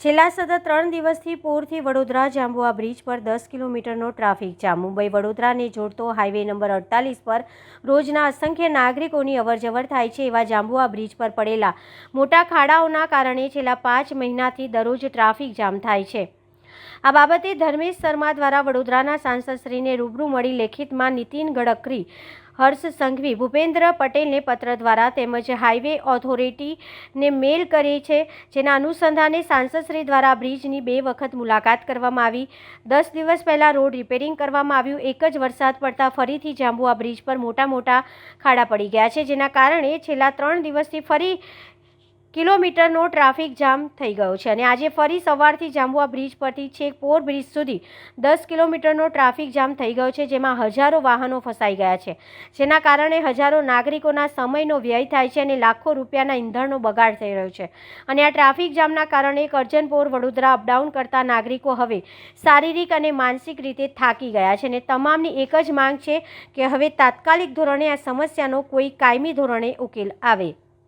છેલ્લા સતત ત્રણ દિવસથી પૂરથી વડોદરા જાંબુઆ બ્રિજ પર દસ કિલોમીટરનો ટ્રાફિક જામ. મુંબઈ વડોદરાને જોડતો હાઈવે નંબર અડતાલીસ પર રોજના અસંખ્ય નાગરિકોની અવરજવર થાય છે એવા જાંબુઆ બ્રિજ પર પડેલા મોટા ખાડાઓના કારણે છેલ્લા પાંચ મહિનાથી દરરોજ ટ્રાફિક જામ થાય છે. આ બાબતે ધર્મેશ શર્મા દ્વારા વડોદરાના સાંસદશ્રીને રૂબરૂ મળી લેખિતમાં નીતિન ગડકરી, હર્ષ સંઘવી, ભૂપેન્દ્ર પટેલને પત્ર દ્વારા તેમજ હાઈવે ઓથોરિટીને મેલ કરી છે, જેના અનુસંધાને સાંસદશ્રી દ્વારા બ્રિજની બે વખત મુલાકાત કરવામાં આવી. દસ દિવસ પહેલાં રોડ રિપેરિંગ કરવામાં આવ્યું. એક જ વરસાદ પડતા ફરીથી જાંબુઆ બ્રિજ પર મોટા મોટા ખાડા પડી ગયા છે, જેના કારણે છેલ્લા ત્રણ દિવસથી ફરી કિલોમીટરનો ટ્રાફિક જામ થઈ ગયો છે અને આજે ફરી સવારથી જાંબુઆ બ્રિજ પરથી છેક પોર બ્રિજ સુધી દસ કિલોમીટરનો ટ્રાફિક જામ થઈ ગયો છે, જેમાં હજારો વાહનો ફસાઈ ગયા છે. જેના કારણે હજારો નાગરિકોના સમયનો વ્યય થાય છે અને લાખો રૂપિયાના ઈંધણનો બગાડ થઈ રહ્યો છે. અને આ ટ્રાફિક જામના કારણે કરજનપોર, વડોદરા અપડાઉન કરતા નાગરિકો હવે શારીરિક અને માનસિક રીતે થાકી ગયા છે અને તમામની એક જ માંગ છે કે હવે તાત્કાલિક ધોરણે આ સમસ્યાનો કોઈ કાયમી ધોરણે ઉકેલ આવે.